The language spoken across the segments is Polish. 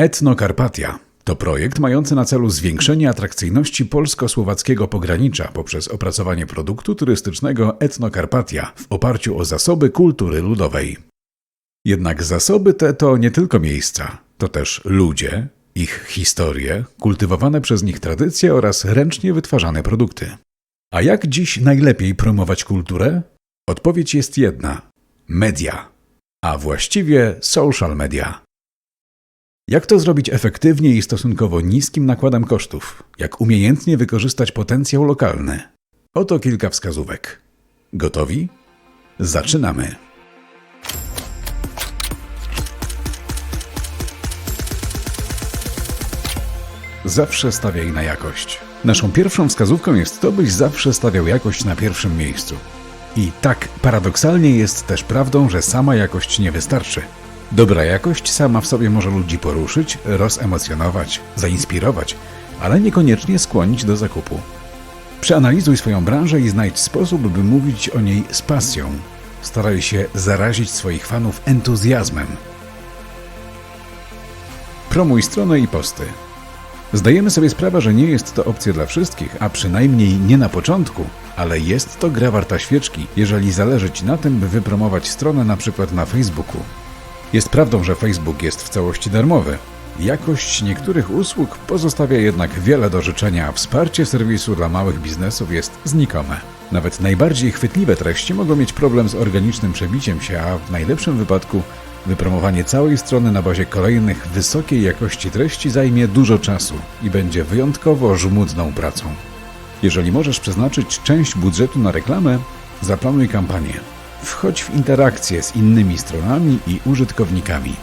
Etnokarpatia to projekt mający na celu zwiększenie atrakcyjności polsko-słowackiego pogranicza poprzez opracowanie produktu turystycznego Etnokarpatia w oparciu o zasoby kultury ludowej. Jednak zasoby te to nie tylko miejsca, to też ludzie, ich historie, kultywowane przez nich tradycje oraz ręcznie wytwarzane produkty. A jak dziś najlepiej promować kulturę? Odpowiedź jest jedna: media, a właściwie social media. Jak to zrobić efektywnie i stosunkowo niskim nakładem kosztów? Jak umiejętnie wykorzystać potencjał lokalny? Oto kilka wskazówek. Gotowi? Zaczynamy! Zawsze stawiaj na jakość. Naszą pierwszą wskazówką jest to, byś zawsze stawiał jakość na pierwszym miejscu. I tak, paradoksalnie jest też prawdą, że sama jakość nie wystarczy. Dobra jakość sama w sobie może ludzi poruszyć, rozemocjonować, zainspirować, ale niekoniecznie skłonić do zakupu. Przeanalizuj swoją branżę i znajdź sposób, by mówić o niej z pasją. Staraj się zarazić swoich fanów entuzjazmem. Promuj stronę i posty. Zdajemy sobie sprawę, że nie jest to opcja dla wszystkich, a przynajmniej nie na początku, ale jest to gra warta świeczki, jeżeli zależy Ci na tym, by wypromować stronę na przykład na Facebooku. Jest prawdą, że Facebook jest w całości darmowy. Jakość niektórych usług pozostawia jednak wiele do życzenia, a wsparcie serwisu dla małych biznesów jest znikome. Nawet najbardziej chwytliwe treści mogą mieć problem z organicznym przebiciem się, a w najlepszym wypadku wypromowanie całej strony na bazie kolejnych wysokiej jakości treści zajmie dużo czasu i będzie wyjątkowo żmudną pracą. Jeżeli możesz przeznaczyć część budżetu na reklamę, zaplanuj kampanię. Wchodź w interakcję z innymi stronami i użytkownikami.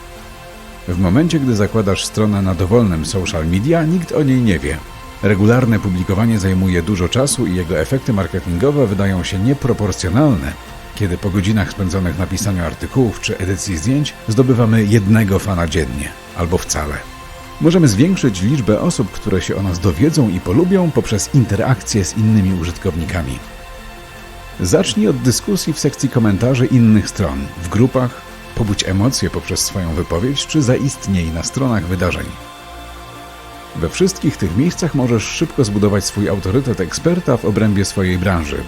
W momencie, gdy zakładasz stronę na dowolnym social media, nikt o niej nie wie. Regularne publikowanie zajmuje dużo czasu i jego efekty marketingowe wydają się nieproporcjonalne, kiedy po godzinach spędzonych na pisaniu artykułów czy edycji zdjęć zdobywamy jednego fana dziennie, albo wcale. Możemy zwiększyć liczbę osób, które się o nas dowiedzą i polubią poprzez interakcję z innymi użytkownikami. Zacznij od dyskusji w sekcji komentarzy innych stron, w grupach, pobudź emocje poprzez swoją wypowiedź, czy zaistniej na stronach wydarzeń. We wszystkich tych miejscach możesz szybko zbudować swój autorytet eksperta w obrębie swojej branży.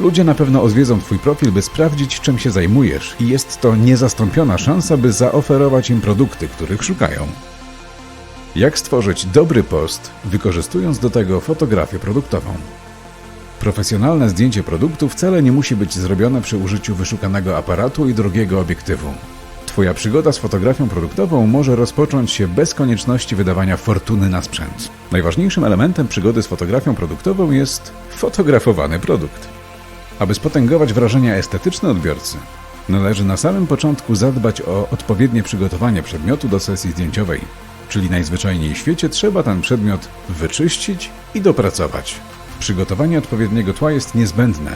Ludzie na pewno odwiedzą Twój profil, by sprawdzić, czym się zajmujesz, i jest to niezastąpiona szansa, by zaoferować im produkty, których szukają. Jak stworzyć dobry post, wykorzystując do tego fotografię produktową? Profesjonalne zdjęcie produktu wcale nie musi być zrobione przy użyciu wyszukanego aparatu i drogiego obiektywu. Twoja przygoda z fotografią produktową może rozpocząć się bez konieczności wydawania fortuny na sprzęt. Najważniejszym elementem przygody z fotografią produktową jest fotografowany produkt. Aby spotęgować wrażenia estetyczne odbiorcy, należy na samym początku zadbać o odpowiednie przygotowanie przedmiotu do sesji zdjęciowej, czyli najzwyczajniej w świecie trzeba ten przedmiot wyczyścić i dopracować. Przygotowanie odpowiedniego tła jest niezbędne.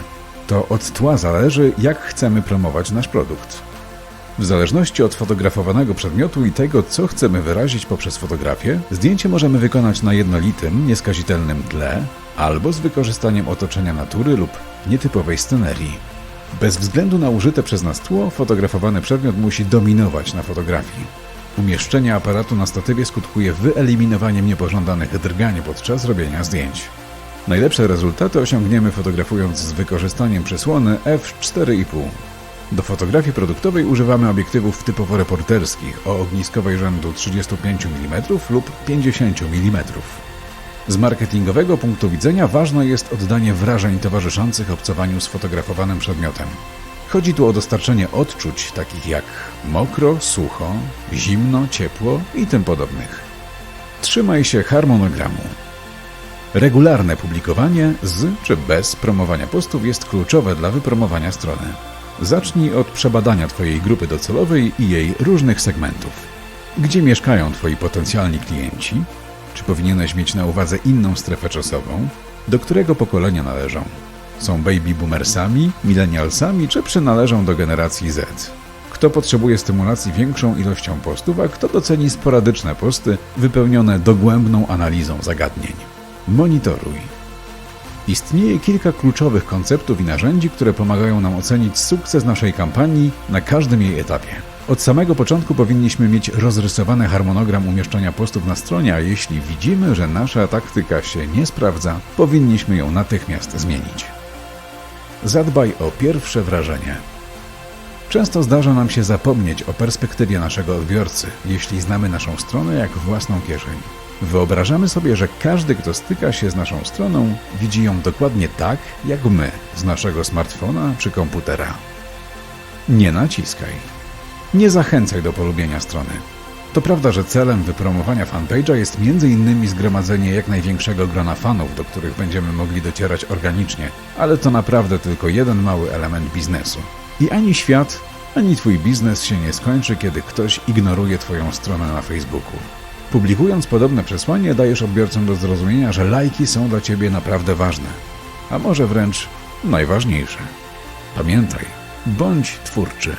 To od tła zależy, jak chcemy promować nasz produkt. W zależności od fotografowanego przedmiotu i tego, co chcemy wyrazić poprzez fotografię, zdjęcie możemy wykonać na jednolitym, nieskazitelnym tle albo z wykorzystaniem otoczenia natury lub nietypowej scenerii. Bez względu na użyte przez nas tło, fotografowany przedmiot musi dominować na fotografii. Umieszczenie aparatu na statywie skutkuje wyeliminowaniem niepożądanych drgań podczas robienia zdjęć. Najlepsze rezultaty osiągniemy fotografując z wykorzystaniem przysłony f4,5. Do fotografii produktowej używamy obiektywów typowo reporterskich o ogniskowej rzędu 35 mm lub 50 mm. Z marketingowego punktu widzenia ważne jest oddanie wrażeń towarzyszących obcowaniu z fotografowanym przedmiotem. Chodzi tu o dostarczenie odczuć takich jak mokro, sucho, zimno, ciepło i tym podobnych. Trzymaj się harmonogramu. Regularne publikowanie z czy bez promowania postów jest kluczowe dla wypromowania strony. Zacznij od przebadania Twojej grupy docelowej i jej różnych segmentów. Gdzie mieszkają Twoi potencjalni klienci? Czy powinieneś mieć na uwadze inną strefę czasową? Do którego pokolenia należą? Są baby boomersami, millennialsami czy przynależą do generacji Z? Kto potrzebuje stymulacji większą ilością postów, a kto doceni sporadyczne posty wypełnione dogłębną analizą zagadnień? Monitoruj. Istnieje kilka kluczowych konceptów i narzędzi, które pomagają nam ocenić sukces naszej kampanii na każdym jej etapie. Od samego początku powinniśmy mieć rozrysowany harmonogram umieszczania postów na stronie, a jeśli widzimy, że nasza taktyka się nie sprawdza, powinniśmy ją natychmiast zmienić. Zadbaj o pierwsze wrażenie. Często zdarza nam się zapomnieć o perspektywie naszego odbiorcy, jeśli znamy naszą stronę jak własną kieszeń. Wyobrażamy sobie, że każdy, kto styka się z naszą stroną, widzi ją dokładnie tak, jak my z naszego smartfona czy komputera. Nie naciskaj. Nie zachęcaj do polubienia strony. To prawda, że celem wypromowania fanpage'a jest m.in. zgromadzenie jak największego grona fanów, do których będziemy mogli docierać organicznie, ale to naprawdę tylko jeden mały element biznesu. I ani świat, ani twój biznes się nie skończy, kiedy ktoś ignoruje twoją stronę na Facebooku. Publikując podobne przesłanie, dajesz odbiorcom do zrozumienia, że lajki są dla ciebie naprawdę ważne, a może wręcz najważniejsze. Pamiętaj, bądź twórczy.